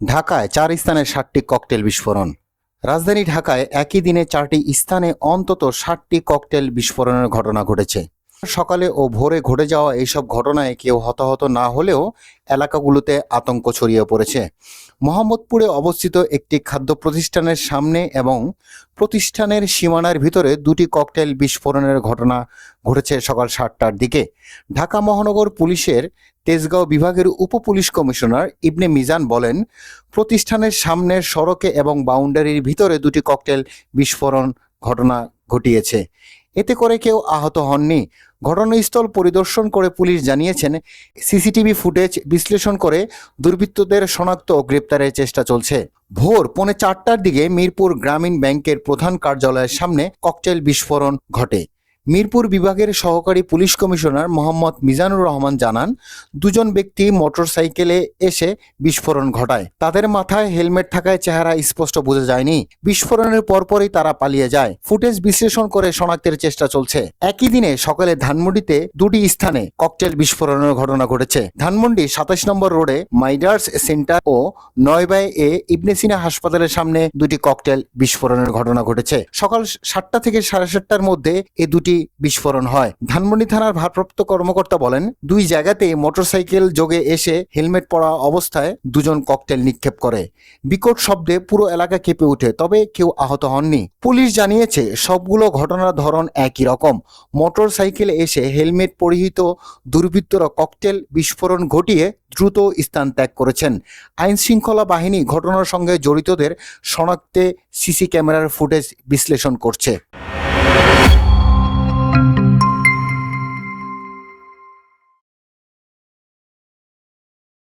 ঢাকায় চার স্থানে ষাটটি ককটেল বিস্ফোরণ। রাজধানী ঢাকায় একই দিনে চারটি স্থানে অন্তত ষাটটি ককটেল বিস্ফোরণের ঘটনা ঘটেছে। সকালে ও ভোরে ঘটে যাওয়া এইসব ঘটনায় কেউ হতাহত না হলেও এলাকাগুলোতে আতঙ্ক ছড়িয়ে পড়েছে। মোহাম্মদপুরে অবস্থিত একটি খাদ্য প্রতিষ্ঠানের সামনে এবং প্রতিষ্ঠানের সীমানার ভিতরে দুটি ককটেল বিস্ফোরণের ঘটনা ঘটেছে সকাল সাতটার দিকে। ঢাকা মহানগর পুলিশের তেজগাঁও বিভাগের উপপুলিশ কমিশনার ইবনে মিজান বলেন, প্রতিষ্ঠানের সামনের সড়কে এবং বাউন্ডারির ভিতরে দুটি ককটেল বিস্ফোরণ ঘটনা ঘটিয়েছে। এতে করে কেউ আহত হননি। ঘটনাস্থল পরিদর্শন করে পুলিশ জানিয়েছেন, সিসিটিভি ফুটেজ বিশ্লেষণ করে দুর্বৃত্তদের শনাক্ত ও গ্রেপ্তারের চেষ্টা চলছে। ভোর পৌনে চারটার দিকে মিরপুর গ্রামীণ ব্যাংকের প্রধান কার্যালয়ের সামনে ককটেল বিস্ফোরণ ঘটে। মিরপুর বিভাগের সহকারী পুলিশ কমিশনার মোহাম্মদ মিজানুর রহমান জানান, দুজন ব্যক্তি মোটরসাইকেলে এসে বিস্ফোরণ ঘটায়। তাদের মাথায় হেলমেট থাকায় চেহারা স্পষ্ট বোঝা যায়নি। বিস্ফোরণের পরপরই তারা পালিয়ে যায়। ফুটেজ বিশ্লেষণ করে শনাক্তের চেষ্টা চলছে। একই দিনে সকালে ধানমন্ডিতে দুটি স্থানে ককটেল বিস্ফোরণের ঘটনা ঘটেছে। ধানমন্ডি সাতাশ নম্বর রোডে মাইডার্স সেন্টার ও নয়বাই এ ইবনেসিনা হাসপাতালের সামনে দুটি ককটেল বিস্ফোরণের ঘটনা ঘটেছে। সকাল সাতটা থেকে সাড়ে সাতটার মধ্যে এ দুটি বিস্ফোরণ হয়। ধানমন্ডি থানার ভারপ্রাপ্ত কর্মকর্তা বলেন, দুই জায়গাতে মোটরসাইকেল যোগে এসে হেলমেট পরা অবস্থায় দুজন ককটেল নিক্ষেপ করে। বিকট শব্দে পুরো এলাকা কেঁপে ওঠে, তবে কেউ আহত হননি। পুলিশ জানিয়েছে, সবগুলো ঘটনার ধরন একই রকম। মোটর সাইকেলে এসে হেলমেট পরিহিত দুর্বৃত্তরা ককটেল বিস্ফোরণ ঘটিয়ে দ্রুত স্থান ত্যাগ করেছেন। আইন শৃঙ্খলা বাহিনী ঘটনার সঙ্গে জড়িতদের শনাক্তে সিসি ক্যামেরার ফুটেজ বিশ্লেষণ করছে।